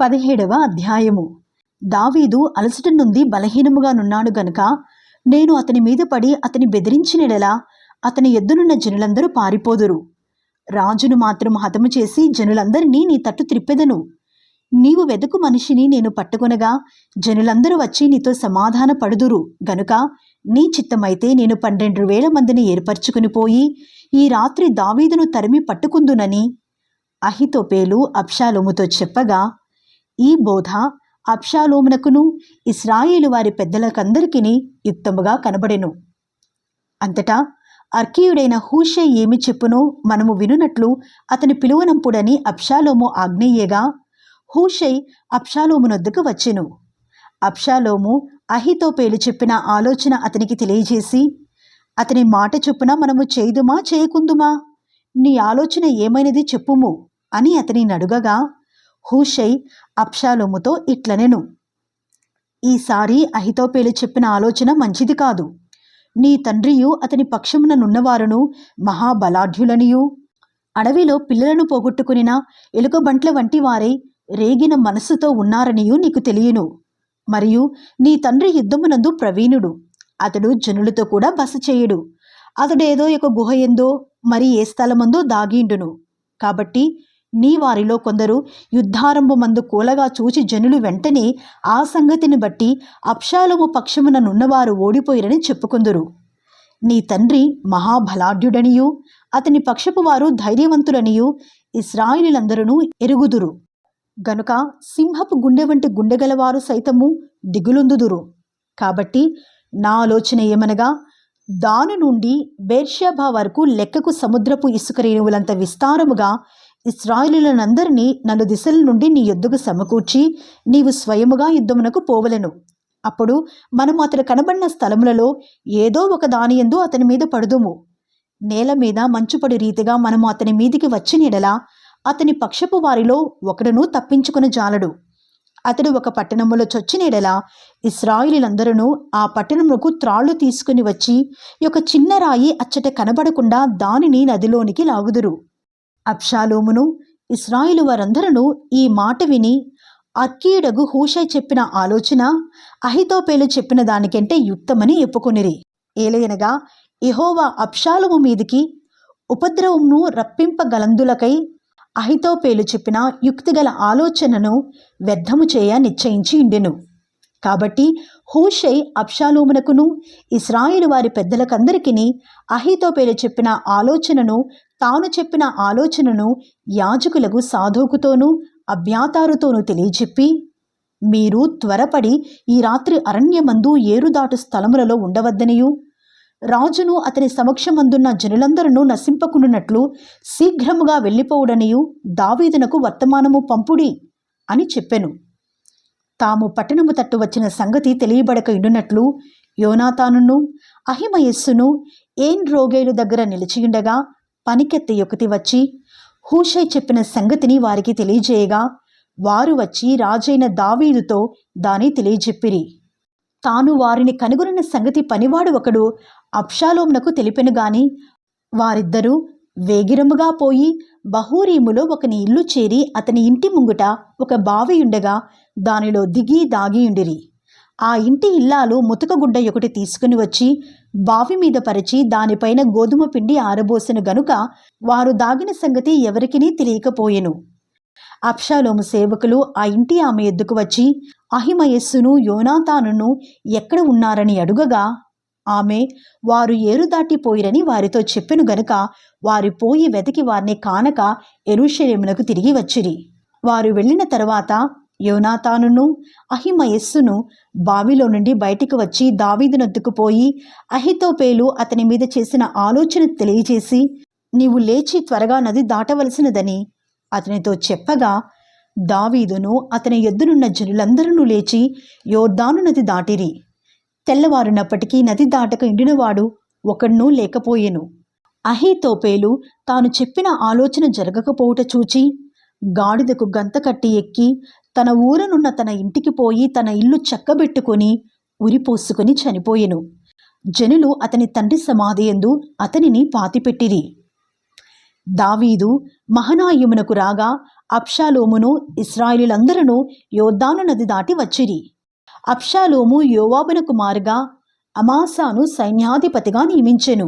పదిహేడవ అధ్యాయము. దావీదు అలసట నుండి బలహీనముగా నున్నాడు గనుక నేను అతని మీద పడి అతని బెదిరించినడలా అతని ఎద్దునున్న జనులందరూ పారిపోదురు. రాజును మాత్రం హతము చేసి జనులందరినీ నీ తట్టు త్రిప్పెదను. నీవు వెదకు మనిషిని నేను పట్టుకొనగా జనులందరూ వచ్చి నీతో సమాధాన పడుదురు గనుక నీ చిత్తమైతే నేను పన్నెండు వేల మందిని ఏర్పరచుకుని పోయి ఈ రాత్రి దావీదును తరిమి పట్టుకుందునని అహితోపేలు అప్షాలోముతో చెప్పగా ఈ బోధ అప్షాలోమునకును ఇస్రాయేలు వారి పెద్దలకందరికీ యుక్తముగా కనబడెను. అంతటా అర్కీయుడైన హూషే ఏమి చెప్పునో మనము వినునట్లు అతని పిలువనంపుడని అప్షాలోము ఆజ్ఞేయగా హూషై అబ్షాలోమునొద్దకు వచ్చెను. అహితో అహితోపేలు చెప్పిన ఆలోచన అతనికి తెలియజేసి అతని మాట చొప్పున మనము చేయుదుమా చేయకుందుమా? నీ ఆలోచన ఏమైనది చెప్పుము అని అతని నడుగగా హూషై అప్షాలోముతో ఇట్లనెను. ఈసారి అహితోపేలు చెప్పిన ఆలోచన మంచిది కాదు. నీ తండ్రియు అతని పక్షముననున్నవారును మహాబలాఢ్యులనియు. అడవిలో పిల్లలను పోగొట్టుకునిన ఎలుకబంట్ల వంటి వారే రేగిన మనస్సుతో ఉన్నారనియు నీకు తెలియను. మరియు నీ తండ్రి యుద్ధమునందు ప్రవీణుడు. అతడు జనులతో కూడా బస చేయుడు. అతడేదో ఒక గుహ ఎందో మరి ఏ స్థలమందో దాగిండును కాబట్టి నీ వారిలో కొందరు యుద్ధారంభమందు కూలగా చూచి జనులు వెంటనే ఆ సంగతిని బట్టి అప్షాలము పక్షమున నున్నవారు ఓడిపోయిరని చెప్పుకుందురు. నీ తండ్రి మహాబలాఢ్యుడనియు అతని పక్షపు వారు ధైర్యవంతులనియు ఇస్రాయిలందరూ ఎరుగుదురు. గనుక సింహపు గుండె వంటి గుండెగలవారు సైతము దిగులుందుదురు. కాబట్టి నా ఆలోచన ఏమనగా దాను నుండి బేర్షాభా వరకు లెక్కకు సముద్రపు ఇసుక రేణువులంత విస్తారముగా ఇస్రాయిలులందరినీ నలు దిశల నుండి నీ యొద్దకు సమకూర్చి నీవు స్వయముగా యుద్ధమునకు పోవలెను. అప్పుడు మనము అతడు కనబడిన స్థలములలో ఏదో ఒక దాని ఎందు అతని మీద పడుదుము. నేల మీద మంచుపడి రీతిగా మనము అతని మీదికి వచ్చినెడలా అతని పక్షపు వారిలో ఒకడును తప్పించుకుని జాలడు. అతడు ఒక పట్టణములో చొచ్చినెడలా ఇస్రాయిలందరూ ఆ పట్టణముకు త్రాళ్ళు తీసుకుని వచ్చి ఒక చిన్న రాయి అచ్చట కనబడకుండా దానిని నదిలోనికి లాగుదురు. అబ్షాలోమును ఇస్రాయిలు వారందరూ ఈ మాట విని అర్కీయుడగు హూషై చెప్పిన ఆలోచన అహితోపేలు చెప్పిన దానికంటే యుక్తమని చెప్పుకొనిరి ఏలయనగా ఇహోవా అప్షాలము మీదికి ఉపద్రవమును రప్పింపగలందులకై అహితోపేలు చెప్పిన యుక్తిగల ఆలోచనను వ్యర్థము చేయ నిశ్చయించి ఇండెను కాబట్టి హూషై అప్షాలోమునకును ఇస్రాయిలు వారి పెద్దలకందరికీ అహితోపేలు చెప్పిన ఆలోచనను తాను చెప్పిన ఆలోచనను యాజకులకు సాధోకుతోనూ అభ్యాతారుతోనూ తెలియజెప్పి మీరు త్వరపడి ఈ రాత్రి అరణ్యమందు ఏరుదాటు స్థలములలో ఉండవద్దనియు. రాజును అతని సమక్షమందున్న జనులందరూ నశింపకుండునట్లు శీఘ్రముగా వెళ్ళిపోవుడనియు. దావీదునకు వర్తమానము పంపుడి అని చెప్పెను. తాము పట్టణము తట్టు వచ్చిన సంగతి తెలియబడక ఇండునట్లు యోనాతానును అహిమయస్సును ఏన్ రోగేలు దగ్గర నిలిచియుండగా పనికెత్తి యొకటి వచ్చి హూషై చెప్పిన సంగతిని వారికి తెలియజేయగా వారు వచ్చి రాజైన దావీదుతో దాని తెలియజెప్పిరి. తాను వారిని కనుగొనిన సంగతి పనివాడు ఒకడు అప్షాలోంనకు తెలిపెను గాని వారిద్దరూ వేగిరముగా పోయి బహూరీములో ఒకని ఇల్లు చేరి అతని ఇంటి ముంగుట ఒక బావి ఉండగా దానిలో దిగి దాగియుండిరి ఆ ఇంటి ఇల్లాలు ముతకగుడ్డ ఒకటి తీసుకుని వచ్చి బావి మీద పరిచి దానిపైన గోధుమ పిండి ఆరబోసిన గనుక వారు దాగిన సంగతి ఎవరికినీ తెలియకపోయెను. అప్షాలోము సేవకులు ఆ ఇంటి ఆమె ఎద్దుకు వచ్చి అహిమయస్సును యోనాతానును ఎక్కడ ఉన్నారని అడుగగా ఆమె వారు ఏరు దాటిపోయిరని వారితో చెప్పెను గనుక వారు పోయి వెతికి వారిని కానక ఎరుషలేమునకు తిరిగి వచ్చిరి. వారు వెళ్ళిన తర్వాత యోనాతానును అహిమయస్సును బావిలో నుండి బయటికి వచ్చి దావీదునొద్దుకు పోయి అహితోపేలు అతని మీద చేసిన ఆలోచన తెలియజేసి నీవు లేచి త్వరగా నది దాటవలసినదని. అతనితో చెప్పగా దావీదును అతని ఎద్దునున్న జనులందరూ లేచి యోర్దాను నది దాటిరి. తెల్లవారునప్పటికీ నది దాటక ఇండినవాడు ఒకడునూ లేకపోయెను. అహీతోపేలు తాను చెప్పిన ఆలోచన జరగకపోవుట చూచి గాడిదకు గంత కట్టి ఎక్కి తన ఊరనున్న తన ఇంటికి పోయి తన ఇల్లు చక్కబెట్టుకొని ఉరిపోసుకొని చనిపోయెను. జనులు అతని తండ్రి సమాధి యందు అతనిని పాతిపెట్టిరి. దావీదు మహనాయుమునకు రాగా అప్షాలోమును ఇస్రాయిలులందరూ యోర్దాను నది దాటి వచ్చిరి. అప్షాలోము యోవాబున కుమారుగా అమాసాను సైన్యాధిపతిగా నియమించెను.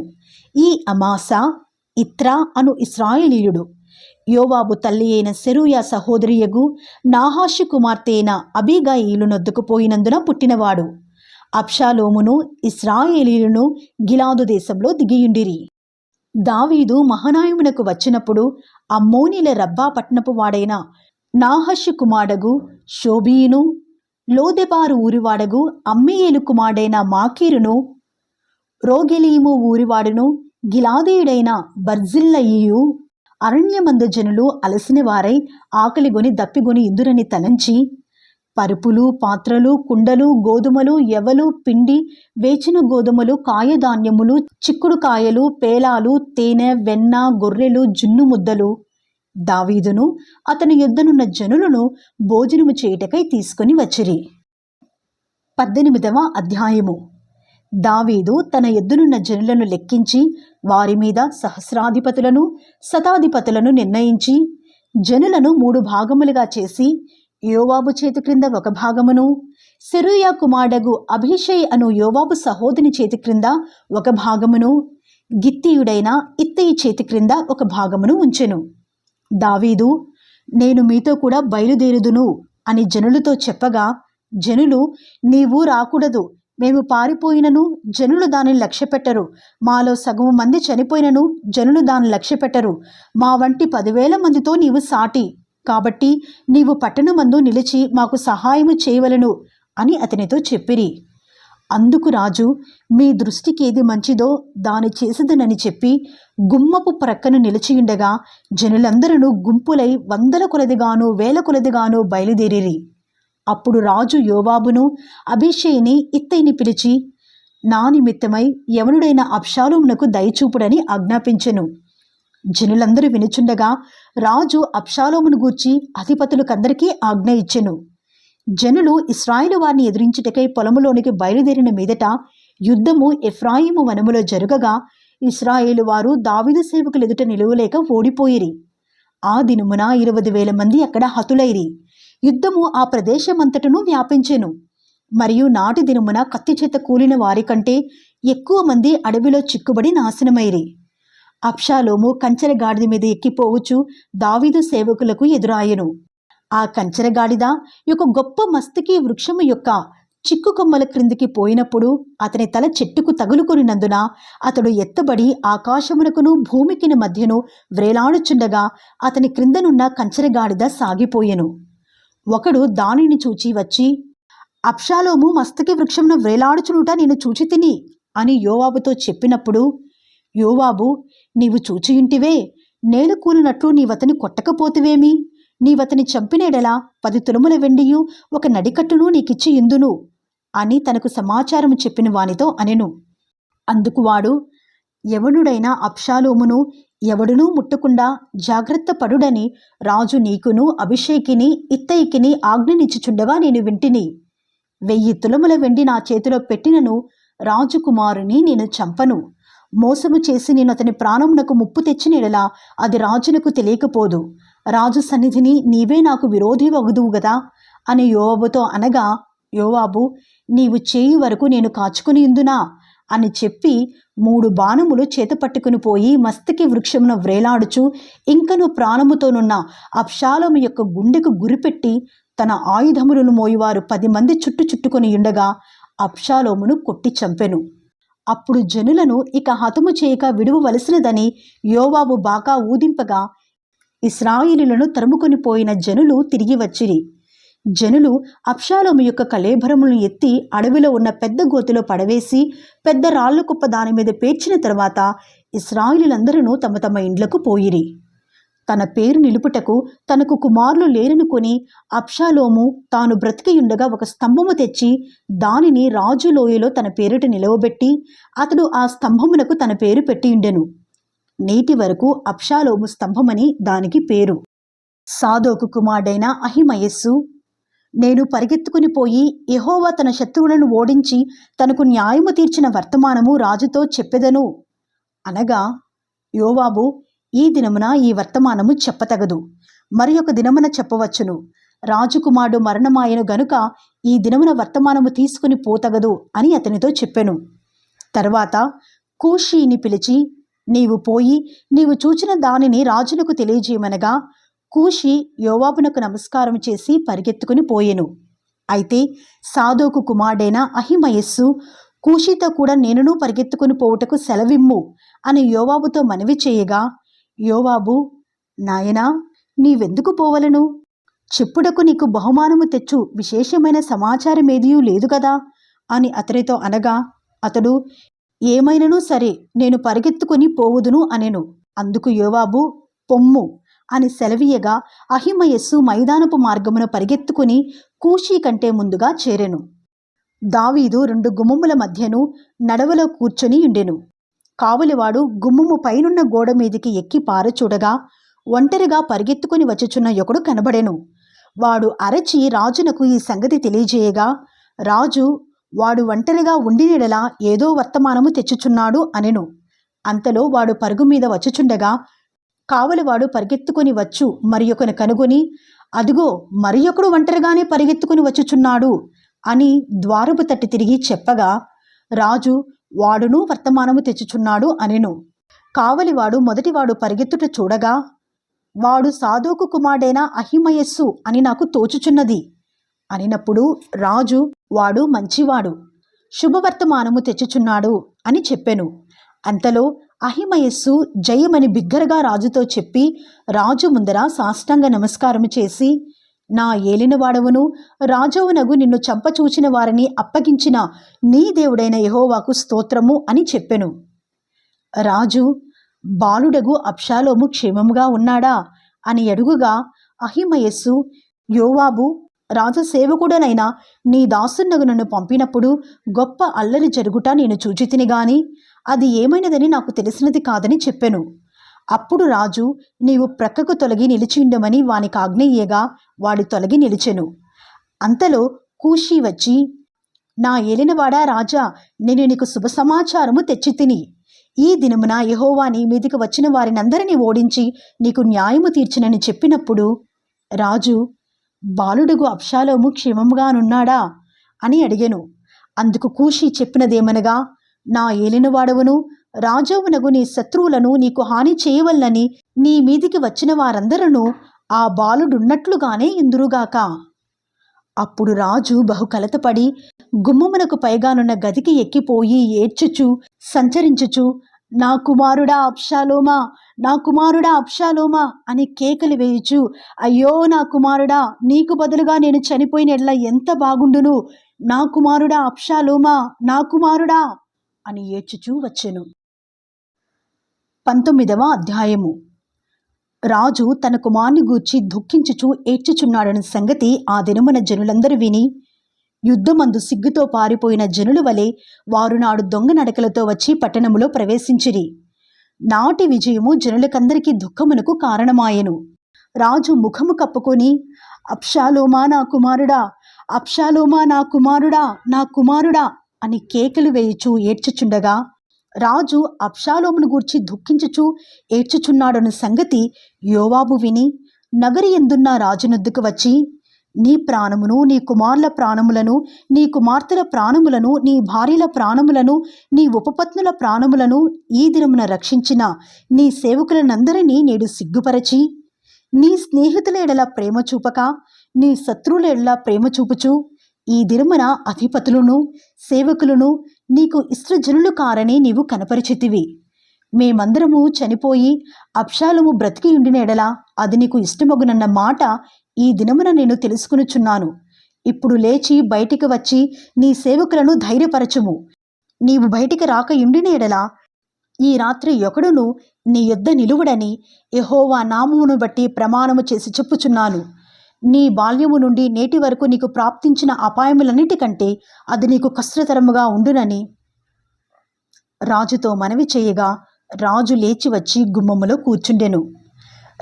ఈ అమాసా ఇత్రా అను ఇస్రాయేలీయుడు. యోవాబు తల్లి అయిన సెరూయా సహోదరియగు నాహాషు కుమార్తె అయిన అబీగాయిలు నొద్దుకుపోయినందున పుట్టినవాడు. అప్షాలోమును ఇస్రాయేలీలను గిలాదు దేశంలో దిగియుండిరి. దావీదు మహనాయమునకు వచ్చినప్పుడు అమ్మోనిల రబ్బా పట్టణపు వాడైన నాహషు కుమారగు షోబీయును లోదెబారు ఊరివాడగు అమ్మేయేలు కుమారుడైన మాకీరును రోగెలీము ఊరివాడును గిలాదీయుడైన బర్జిల్లయియు అరణ్యమంద జనులు అలసిన వారై ఆకలిగొని దప్పిగొని ఇందురని తలంచి పరుపులు పాత్రలు కుండలు గోధుమలు ఎవలు పిండి వేచిన గోధుమలు కాయధాన్యములు చిక్కుడు కాయలు పేలాలు తేనె వెన్న గొర్రెలు జున్ను ముద్దలు. దావీదును అతని యుద్ధనున్న జనులను భోజనము చేయుటకై తీసుకొని వచ్చిరి. పద్దెనిమిదవ అధ్యాయము. దావీదు తన ఎద్దునున్న జనులను లెక్కించి వారి మీద సహస్రాధిపతులను శతాధిపతులను నిర్ణయించి జనులను మూడు భాగములుగా చేసి యోవాబు చేతి క్రింద ఒక భాగమును సెరూయా కుమారుడగు అభిషయ్ అను యోవాబు సహోదరి చేతి క్రింద ఒక భాగమును గిత్తీయుడైన ఇత్తయి చేతి క్రింద ఒక భాగమును ఉంచెను. దావీదు నేను మీతో కూడా బయలుదేరుదును అని జనులతో చెప్పగా జనులు నీవు రాకూడదు మేము పారిపోయినను జనులు దానిని లక్ష్యపెట్టరు. మాలో సగము మంది చనిపోయినను జనులు దాన్ని లక్ష్యపెట్టరు. మా వంటి పదివేల మందితో నీవు సాటి. కాబట్టి నీవు పట్టణమందు నిలిచి మాకు సహాయము చేయవలను అని అతనితో చెప్పిరి. అందుకు రాజు మీ దృష్టికి ఏది మంచిదో దాని చేసిదనని చెప్పి గుమ్మపు ప్రక్కన నిలిచియుండగా జనులందరూ గుంపులై వందల కొలదిగాను వేల కొలదిగాను బయలుదేరిరి. అప్పుడు రాజు యోబాబును అభిషేయిని ఇత్తైని పిలిచి నా నిమిత్తమై యవనుడైన అప్షాలోమునకు దయచూపుడని ఆజ్ఞాపించెను. జనులందరూ వినుచుండగా రాజు అప్షాలోమును గూర్చి అధిపతులకందరికీ ఆజ్ఞ ఇచ్చెను. జనులు ఇస్రాయిలు వారిని ఎదిరించుటకై పొలములోనికి బయలుదేరిన మీదట యుద్ధము ఎఫ్రాయిము వనములో జరుగగా ఇస్రాయేలు వారు దావిదు సేవకులు ఎదుట నిలువలేక ఓడిపోయిరి. ఆ దినమున ఇరవై వేల మంది అక్కడ హతులైరి. యుద్ధము ఆ ప్రదేశమంతటను వ్యాపించెను. మరియు నాటి దినమున కత్తి చేత కూలిన వారికంటే ఎక్కువ మంది అడవిలో చిక్కుబడి నాశనమైరి. అప్షాలోము కంచెర గాడిద మీద ఎక్కిపోవచ్చు దావీదు సేవకులకు ఎదురాయెను. ఆ కంచెర గాడిద యొక్క గొప్ప మస్తకి వృక్షము యొక్క చిక్కు కొమ్మల క్రిందికి పోయినప్పుడు అతని తల చెట్టుకు తగులుకొనినందున అతడు ఎత్తబడి ఆకాశమునకును భూమికిని మధ్యను వ్రేలాడుచుండగా అతని క్రిందనున్న కంచెరగాడిద సాగిపోయెను. ఒకడు దానిని చూచి వచ్చి అప్షాలోము మస్తకి వృక్షంను వేలాడుచునుట నేను చూచి తిని అని యోవాబుతో చెప్పినప్పుడు యోవాబు నీవు చూచియుంటివే నేను కూలినట్లు నీవతని కొట్టకపోతువేమి? నీవతని చంపినేడలా పది తులముల వెండియు ఒక నడికట్టును నీకిచ్చి ఇందును అని తనకు సమాచారము చెప్పిన వానితో అనెను. అందుకు వాడు ఎవడుడైనా అప్షాలోమును ఎవడునూ ముట్టకుండా జాగ్రత్త పడుడని రాజు నీకును అభిషేకిని ఇత్తయికిని ఆజ్ఞనిచ్చుచుండగా నేను వింటిని. వెయ్యి తులముల వెండి నా చేతిలో పెట్టినను రాజుకుమారుని నేను చంపను. మోసము చేసి నేను అతని ప్రాణమునకు ముప్పు తెచ్చినలా అది రాజునకు తెలియకపోదు. రాజు సన్నిధిని నీవే నాకు విరోధి వగుదువు గదా? అని యోవాబుతో అనగా యోవాబు నీవు చేయి వరకు నేను కాచుకుని ఇందునా? అని చెప్పి మూడు బాణములు చేత పట్టుకుని పోయి మస్తకి వృక్షమున వ్రేలాడుచు ఇంకను ప్రాణముతోనున్న అప్షాలము యొక్క గుండెకు గురిపెట్టి తన ఆయుధములను మోయువారు పది మంది చుట్టు చుట్టుకొని ఉండగా అప్షాలోమును కొట్టి చంపెను. అప్పుడు జనులను ఇక హతము చేయక విడువవలసినదని యోవాబు బాకా ఊదింపగా ఇస్రాయిలులను తరుముకొని పోయిన జనులు తిరిగి వచ్చిరి. జనులు అప్షాలోము యొక్క కళేభరములను ఎత్తి అడవిలో ఉన్న పెద్ద గోతిలో పడవేసి పెద్ద రాళ్ళ కుప్ప దాని మీద పేర్చిన తర్వాత ఇస్రాయిలులందరూ తమ తమ ఇండ్లకు పోయిరి. తన పేరు నిలుపుటకు తనకు కుమారులు లేరనుకొని అప్షాలోము తాను బ్రతికియుండగా ఒక స్తంభము తెచ్చి దానిని రాజు లోయలో తన పేరిట నిలవబెట్టి అతడు ఆ స్తంభమునకు తన పేరు పెట్టియుండెను. నేటి వరకు అప్షాలోము స్తంభమని దానికి పేరు. సాదోకు కుమారుడైన అహిమయస్సు నేను పరిగెత్తుకుని పోయి యహోవా తన శత్రువులను ఓడించి తనకు న్యాయము తీర్చిన వర్తమానము రాజుతో చెప్పెదను. అనగా యోవాబు ఈ దినమున ఈ వర్తమానము చెప్పతగదు. మరి ఒక దినమున చెప్పవచ్చును. రాజుకుమారుడు మరణమాయను గనుక ఈ దినమున వర్తమానము తీసుకుని పోతగదు అని అతనితో చెప్పెను. తర్వాత కూషీని పిలిచి నీవు పోయి నీవు చూచిన దానిని రాజునకు తెలియజేయమనగా కూషి యోవాబునకు నమస్కారం చేసి పరిగెత్తుకుని పోయెను. అయితే సాధోకు కుమారుడైన అహిమయస్సు కూషితో కూడా నేనును పరిగెత్తుకుని పోవుటకు సెలవిమ్ము అని యోవాబుతో మనవి చేయగా యోవాబు నాయనా నీవెందుకు పోవలను? చెప్పుటకు నీకు బహుమానము తెచ్చు విశేషమైన సమాచారం ఏదియూ లేదు కదా అని అతనితో అనగా అతడు ఏమైనను సరే నేను పరిగెత్తుకుని పోవుదును అనెను. అందుకు యోవాబు పొమ్ము. అని సెలవీయగా అహిమయస్సు మైదానపు మార్గమును పరిగెత్తుకుని కూషీ కంటే ముందుగా చేరెను. దావీదు రెండు గుమ్మముల మధ్యను నడవలో కూర్చొని ఉండెను కావలివాడు గుమ్మము పైనున్న గోడ మీదికి ఎక్కి పారచూడగా ఒంటరిగా పరిగెత్తుకుని వచ్చుచున్న ఒకడు కనబడెను. వాడు అరచి రాజునకు ఈ సంగతి తెలియజేయగా రాజు వాడు ఒంటరిగా ఉండినెడలా ఏదో వర్తమానము తెచ్చుచున్నాడు అనెను. అంతలో వాడు పరుగు మీద వచ్చుచుండగా కావలివాడు పరిగెత్తుకుని వచ్చు మరియొకను కనుగొని అదిగో మరియొకడు ఒంటరిగానే పరిగెత్తుకుని వచ్చుచున్నాడు అని ద్వారపు తట్టి తిరిగి చెప్పగా రాజు వాడును వర్తమానము తెచ్చుచున్నాడు అనెను. కావలివాడు మొదటివాడు పరిగెత్తుట చూడగా వాడు సాధోకు కుమారుడైన అహిమయస్సు అని నాకు తోచుచున్నది అనినప్పుడు రాజు వాడు మంచివాడు శుభవర్తమానము తెచ్చుచున్నాడు అని చెప్పెను. అంతలో అహిమయస్సు జయమని బిగ్గరగా రాజుతో చెప్పి రాజు ముందర సాష్టాంగ నమస్కారము చేసి నా ఏలినవాడవును రాజవునగు నిన్ను చంపచూచిన వారిని అప్పగించిన నీ దేవుడైన యహోవాకు స్తోత్రము అని చెప్పెను. రాజు బాలుడగు అప్షాలోము క్షేమముగా ఉన్నాడా అని అడుగుగా అహిమయస్సు యోవాబు రాజసేవకుడనైన నీ దాసున్నగు నన్ను పంపినప్పుడు గొప్ప అల్లరి జరుగుట నేను చూచితిని గాని అది ఏమైనదని నాకు తెలిసినది కాదని చెప్పెను. అప్పుడు రాజు నీవు ప్రక్కకు తొలగి నిలిచిండమని వానికి ఆజ్ఞయ్యగా వాడు తొలగి నిలిచెను. అంతలో కూషి వచ్చి నా ఏలినవాడా రాజా నేను నీకు శుభ సమాచారము తెచ్చి తిని. ఈ దినమున యెహోవా నీ మీదికి వచ్చిన వారినందరినీ ఓడించి నీకు న్యాయము తీర్చినని చెప్పినప్పుడు రాజు బాలుడుగు అప్షాలోము క్షేమముగానున్నాడా అని అడిగాను. అందుకు కూషి చెప్పినదేమనగా నా ఏలినవాడవును రాజవునగు నీ శత్రువులను నీకు హాని చేయవల్లని నీ మీదికి వచ్చిన వారందరూ ఆ బాలుడున్నట్లుగానే ఇందురుగాక. అప్పుడు రాజు బహు కలతపడి గుమ్మమునకు పైగానున్న గదికి ఎక్కిపోయి ఏడ్చుచు సంచరించుచు నా కుమారుడా అప్షాలోమా నా కుమారుడా అప్షాలోమా అని కేకలు వేయుచు అయ్యో నా కుమారుడా నీకు బదులుగా నేను చనిపోయినట్ల ఎంత బాగుండును నా కుమారుడా అప్షాలోమా నా కుమారుడా అని ఏడ్చుచూ వచ్చెను. పంతొమ్మిదవ అధ్యాయము. రాజు తన కుమార్ని గూర్చి దుఃఖించుచూ ఏడ్చుచున్నాడని సంగతి ఆ దినమున జనులందరూ విని యుద్ధమందు సిగ్గుతో పారిపోయిన జనుల వలె వారు నాడు దొంగ నడకలతో వచ్చి పట్టణములో ప్రవేశించిరి. నాటి విజయము జనులకందరికీ దుఃఖమునకు కారణమాయెను. రాజు ముఖము కప్పుకొని అప్షాలోమా నా కుమారుడా అప్షాలోమా నా కుమారుడా నా కుమారుడా అని కేకలు వేయుచు ఏడ్చుచుండగా రాజు అప్షాలోమును గూర్చి దుఃఖించుచు ఏడ్చుచున్నాడన్న సంగతి యోవాబు విని నగరి ఎందున్న రాజునొద్దుకు వచ్చి నీ ప్రాణమును నీ కుమారుల ప్రాణములను నీ కుమార్తెల ప్రాణములను నీ భార్యల ప్రాణములను నీ ఉపపత్నుల ప్రాణములను ఈ దినమున రక్షించిన నీ సేవకులనందరినీ నేడు సిగ్గుపరచి నీ స్నేహితుల ఎడల ప్రేమ చూపక నీ శత్రువుల ఎడల ప్రేమ చూపుచు ఈ దిరుమన అధిపతులను సేవకులను నీకు ఇష్టజనులు కారని నీవు కనపరిచితివి. మేమందరము చనిపోయి అప్షాలము బ్రతికి ఉండిన అది నీకు ఇష్టమగునన్న మాట ఈ దినమున నేను తెలుసుకునుచున్నాను. ఇప్పుడు లేచి బయటికి వచ్చి నీ సేవకులను ధైర్యపరచుము. నీవు బయటికి రాక ఉండిన ఎడలా ఈ రాత్రి ఒకడును నీ యుద్ధ నిలువుడని ఎహోవా నామమును బట్టి ప్రమాణము చేసి చెప్పుచున్నాను. నీ బాల్యము నుండి నేటి వరకు నీకు ప్రాప్తించిన అపాయములన్నిటికంటే అది నీకు కష్టతరముగా ఉండునని రాజుతో మనవి చేయగా రాజు లేచి వచ్చి గుమ్మములో కూర్చుండెను.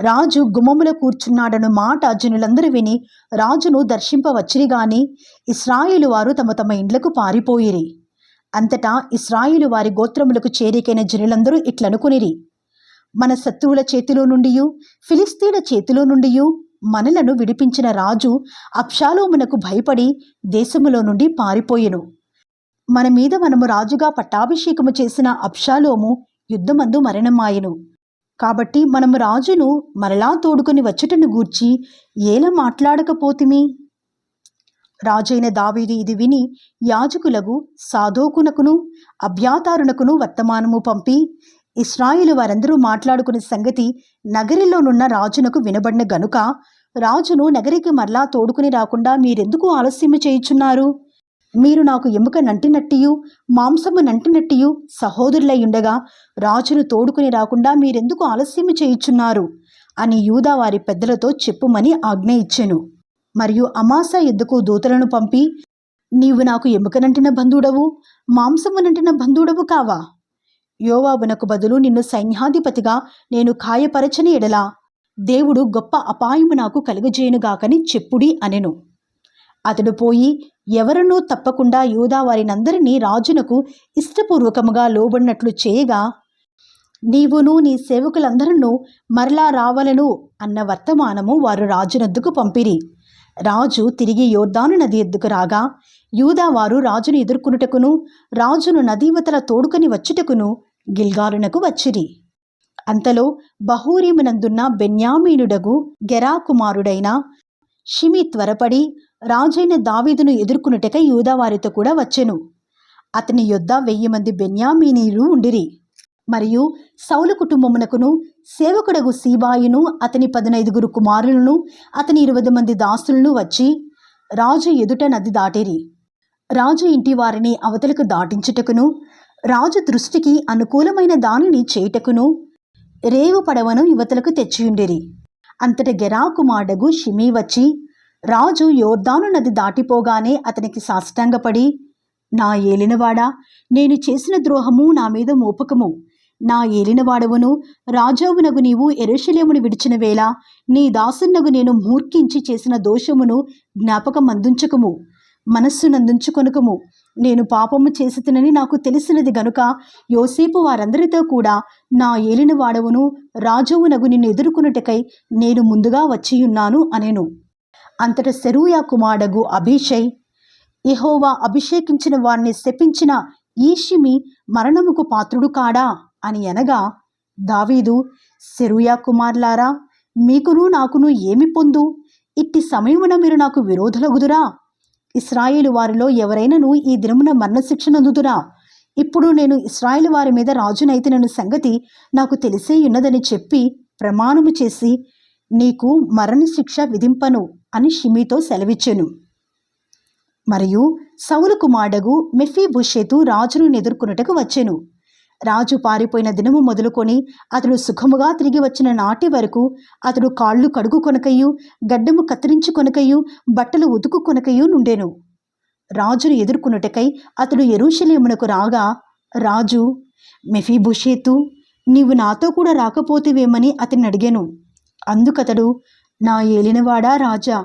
రాజు గుమ్మములో కూర్చున్నాడను మాట జనులందరూ విని రాజును దర్శింపవచ్చిరి గాని ఇస్రాయిలు వారు తమ తమ ఇండ్లకు పారిపోయిరి. అంతటా ఇస్రాయిలు వారి గోత్రములకు చేరికైన జనులందరూ ఇట్లనుకునిరి. మన శత్రువుల చేతిలో నుండి ఫిలిస్తీన్ల చేతిలో నుండియు మనలను విడిపించిన రాజు అప్షాలోమునకు భయపడి దేశములో నుండి పారిపోయెను. మన మీద మనము రాజుగా పట్టాభిషేకము చేసిన అప్షాలోము యుద్ధమందు మరణమాయెను. కాబట్టి మనము రాజును మరలా తోడుకొని వచ్చుటను గూర్చి ఏల మాట్లాడకపోతిమి? రాజైన దావీదు ఇది విని యాజకులకు సాధోకునకును అభ్యాతారునకును వర్తమానము పంపి ఇస్రాయిలు వారందరూ మాట్లాడుకునే సంగతి నగరిలోనున్న రాజునకు వినబడిన గనుక రాజును నగరికి మరలా తోడుకుని రాకుండా మీరెందుకు ఆలస్యము చేయుచున్నారు? మీరు నాకు ఎముక నంటినట్టియు మాంసము నంటినట్టియు సహోదరులై ఉండగా రాజును తోడుకుని రాకుండా మీరెందుకు ఆలస్యము చేయుచున్నారు? అని యూదా వారి పెద్దలతో చెప్పుమని ఆజ్ఞ ఇచ్చెను. మరియు అమాసా ఎద్దుకు దూతలను పంపి నీవు నాకు ఎముక నంటిన బంధుడవు మాంసమునంటిన బంధుడవు కావా? యోవాబునకు బదులు నిన్ను సైన్యాధిపతిగా నేను ఖాయపరచని ఎడలా. దేవుడు గొప్ప అపాయము నాకు కలుగజేయునుగాకని చెప్పుడి అనెను. అతడు పోయి ఎవరనూ తప్పకుండా యూదా వారినందరినీ రాజునకు ఇష్టపూర్వకముగా లోబడినట్లు చేయగా నీవును నీ సేవకులందరూ మరలా రావలను అన్న వర్తమానము వారు రాజునద్దుకు పంపిరి. రాజు తిరిగి యోర్దాను నది ఎద్దుకు రాగా యూదా వారు రాజును ఎదుర్కొనుటకును రాజును నదీవతల తోడుకొని వచ్చుటకును గిల్గాలునకు వచ్చిరి. అంతలో బహూరిమునందున్న బెన్యామీనుడగు గెరా కుమారుడైన షిమి త్వరపడి రాజైన దావీదును ఎదుర్కొనుటకై యూదావారితో కూడా వచ్చెను. అతని యొద్ద వెయ్యి మంది బెన్యామీనీలు ఉండిరి. మరియు సౌలు కుటుంబమునకును సేవకుడగు సీబాయును అతని పదునైదుగురు కుమారులను అతని ఇరవై మంది దాసులను వచ్చి రాజు ఎదుట నది దాటిరి. రాజు ఇంటి వారిని అవతలకు దాటించుటకును రాజు దృష్టికి అనుకూలమైన దానిని చేయుటకును రేవు పడవను యువతలకు తెచ్చియుండిరి. అంతట గెరాకుమాడగు షిమీ వచ్చి రాజు యోర్దాను నది దాటిపోగానే అతనికి సాష్టాంగపడి నా ఏలినవాడా నేను చేసిన ద్రోహము నా మీద మోపకము. నా ఏలినవాడవును రాజావునగు నీవు ఎరుషలేమును విడిచిన వేళ నీ దాసునగు నేను మూర్ఖించి చేసిన దోషమును జ్ఞాపకం అందించకము మనస్సునందించుకొనుకము. నేను పాపము చేసినని నాకు తెలిసినది గనుక యోసేపు వారందరితో కూడా నా ఏలిన వాడవును రాజువునగు నిన్ను ఎదుర్కొనుటకై నేను ముందుగా వచ్చియున్నాను అనేను. అంతట సెరూయా కుమారుడగు అభిషయ్ యెహోవా అభిషేకించిన వారిని శపించిన ఈషిమి మరణముకు పాత్రుడు కాడా? అని అనగా దావీదు సెరూయా కుమార్లారా మీకును నాకును ఏమి పొందు? ఇట్టి సమయమున మీరు నాకు విరోధులగుదురా? ఇస్రాయేలు వారిలో ఎవరైనను ఈ దినమున మరణశిక్ష నందుదురా ఇప్పుడు నేను ఇస్రాయేల్ వారి మీద రాజునైతినను సంగతి నాకు తెలిసే ఉన్నదని చెప్పి ప్రమాణము చేసి నీకు మరణశిక్ష విధింపను అని షిమీతో సెలవిచ్చెను. మరియు సౌలు కుమారుడగు మెఫీభుషెతు రాజును ఎదుర్కొనుటకు వచ్చెను. రాజు పారిపోయిన దినము మొదలుకొని అతడు సుఖముగా తిరిగి వచ్చిన నాటి వరకు అతడు కాళ్ళు కడుగు కొనకయు గడ్డము కత్తిరించు కొనకయు బట్టలు ఉతుకు కొనకయు నుండెను. రాజును ఎదుర్కొనుటకై అతడు ఎరుషలేమునకు రాగా రాజు మెఫీభుషేతు నీవు నాతో కూడా రాకపోతేవేమని అతన్ని అడిగాను. అందుకతడు నా ఏలినవాడా రాజా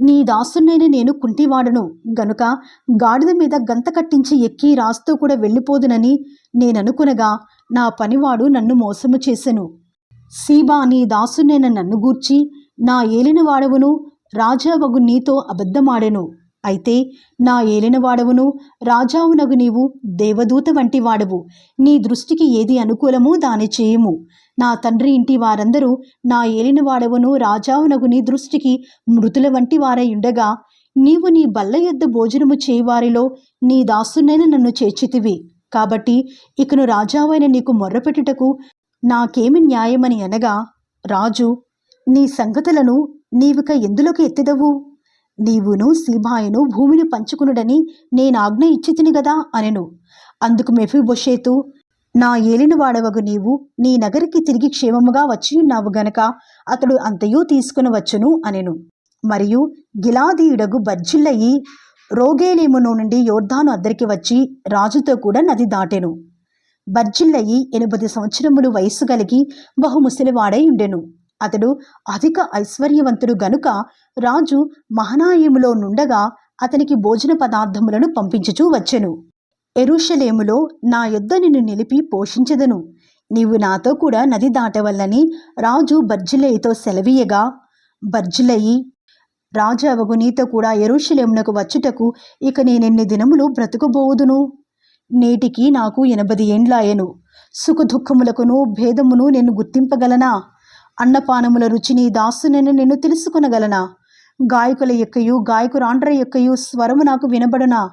నీ దాసునైన నేను కుంటివాడను. గనుక గాడిద మీద గంత కట్టించి ఎక్కి రాస్తూ కూడా వెళ్ళిపోదునని నేననుకునగా నా పనివాడు నన్ను మోసము చేసెను. సీబా నీ దాసునైన నన్ను గూర్చి నా ఏలిన వాడవును రాజావగు నీతో అబద్ధమాడెను. అయితే నా ఏలినవాడవును రాజావునగు నీవు దేవదూత వంటి వాడవు. నీ దృష్టికి ఏది అనుకూలమో దాని చేయము. నా తండ్రి ఇంటి వారందరూ నా ఏలినవాడవును రాజావునగు నీ దృష్టికి మృతుల వంటి వారై ఉండగా నీవు నీ బల్ల యొద్ద భోజనము చేయవారిలో నీ దాసునైన నన్ను చేర్చితివి. కాబట్టి ఇకను రాజావైన నీకు మొర్రపెట్టుటకు నాకేమి న్యాయమని అనగా రాజు నీ సంగతులను నీవిక ఎందులోకి ఎత్తెదవు? నీవును సీబాయును భూమిని పంచుకునుడని నేను ఆజ్ఞ ఇచ్చితిని గదా అనెను. అందుకు మెఫీబొషేతు నా ఏలినవాడవగు నీవు నీ నగరికి తిరిగి క్షేమముగా వచ్చి ఉన్నావు గనక అతడు అంతయు తీసుకుని వచ్చును అనెను. మరియు గిలాదీయుడగు బర్జిల్లయి రోగేలేమును నుండి యోర్ధాను అద్దరికి వచ్చి రాజుతో కూడా నది దాటెను. బర్జిల్లయి ఎనిమిది సంవత్సరములు వయస్సు కలిగి బహు ముసలివాడై ఉండెను. అతడు అధిక ఐశ్వర్యవంతుడు గనుక రాజు మహనాయములో నుండగా అతనికి భోజన పదార్థములను పంపించుచూ వచ్చెను. ఎరుషలేములో నా యొద్ద నిన్ను నిలిపి పోషించదను. నీవు నాతో కూడా నది దాటవల్లని రాజు బర్జిలయితో సెలవీయగా బర్జిలయి రాజావగు నీతో కూడా ఎరుషలేమునకు వచ్చుటకు ఇక నేనెన్ని దినములు బ్రతుకుబోదును నేటికి నాకు ఎనభది ఏండ్లాయను. సుఖదుఖములకును భేదమును నేను గుర్తింపగలనా? అన్నపానముల రుచిని దాసునని నేను తెలుసుకొనగలనా? గాయకుల యొక్కయు గాయకురాండ్ర యొక్కయు స్వరము నాకు వినబడునా?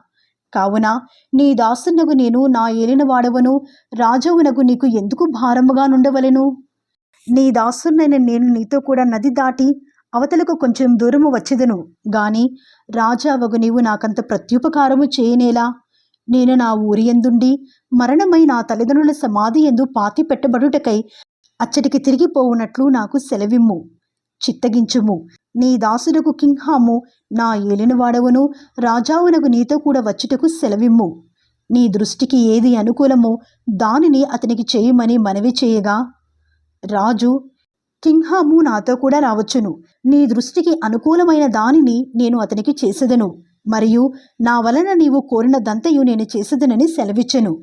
కావున నీ దాసునగు నేను నా ఏలిన వాడవను నీకు ఎందుకు భారముగా నుండవలెను? నీ దాసునైన నేను నీతో కూడా నది దాటి అవతలకు కొంచెం దూరము వచ్చేదను. గాని రాజావగు నీవు నాకంత ప్రత్యుపకారము చేయనేలా? నేను నా ఊరి ఎందుండి మరణమై నా తల్లిదండ్రుల సమాధి ఎందు పాతి పెట్టబడుటకై అచ్చటికి తిరిగిపోవునట్లు నాకు సెలవిమ్ము చిత్తగించుము. నీ దాసునకు కింహాము నా ఏలినవాడవును రాజావునకు నీతో కూడా వచ్చుటకు సెలవిమ్ము. నీ దృష్టికి ఏది అనుకూలమో దానిని అతనికి చేయమని మనవి చేయగా రాజు కింహాము నాతో కూడా రావచ్చును. నీ దృష్టికి అనుకూలమైన దానిని నేను అతనికి చేసేదను. మరియు నా వలన నీవు కోరినదంతయు నేను చేసేదనని సెలవిచ్చెను.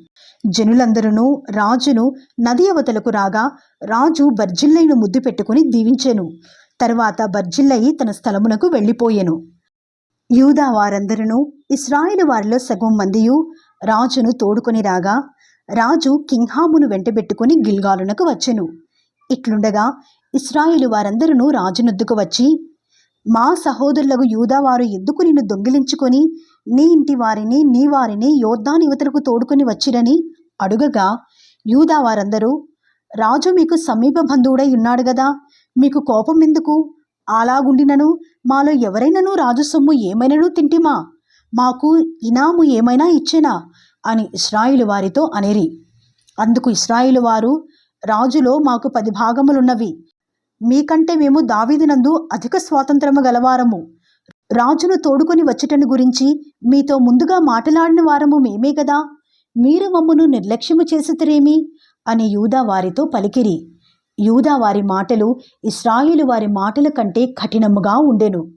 జనులందరూ రాజును నది అవతలకు రాగా రాజు బర్జిల్లైను ముద్దు పెట్టుకుని దీవించెను. తర్వాత బర్జిల్లయి తన స్థలమునకు వెళ్ళిపోయెను. యూదా వారందరూ ఇస్రాయిల్ వారిలో సగం మందియు రాజును తోడుకొని రాగా రాజు కింగ్హామును వెంటబెట్టుకుని గిల్గాలునకు వచ్చెను. ఇట్లుండగా ఇస్రాయిలు వారందరూ రాజునొద్దుకు వచ్చి మా సహోదరులకు యూదావారు ఎందుకు నిన్ను దొంగిలించుకొని నీ ఇంటి వారిని నీ వారిని యోద్ధాని యువతలకు తోడుకొని వచ్చిరని అడుగగా యూదా వారందరూ రాజు మీకు సమీప బంధువుడై ఉన్నాడు గదా మీకు కోపం ఎందుకు? అలాగుండినను మాలో ఎవరైనాను రాజు సొమ్ము ఏమైనాను తింటిమా? మాకు ఇనాము ఏమైనా ఇచ్చేనా? అని ఇస్రాయిలు వారితో అనేరి. అందుకు ఇస్రాయిలు వారు రాజులో మాకు పది భాగములున్నవి. మీకంటే మేము దావీదినందు అధిక స్వాతంత్రము గలవారము. రాజును తోడుకొని వచ్చటను గురించి మీతో ముందుగా మాట్లాడిన వారము మేమే కదా మీరు మమ్మను నిర్లక్ష్యము చేసితరేమి? అని యూదా వారితో పలికిరి. యూదా వారి మాటలు ఇస్రాయిలు వారి మాటల కంటే కఠినముగా ఉండెను.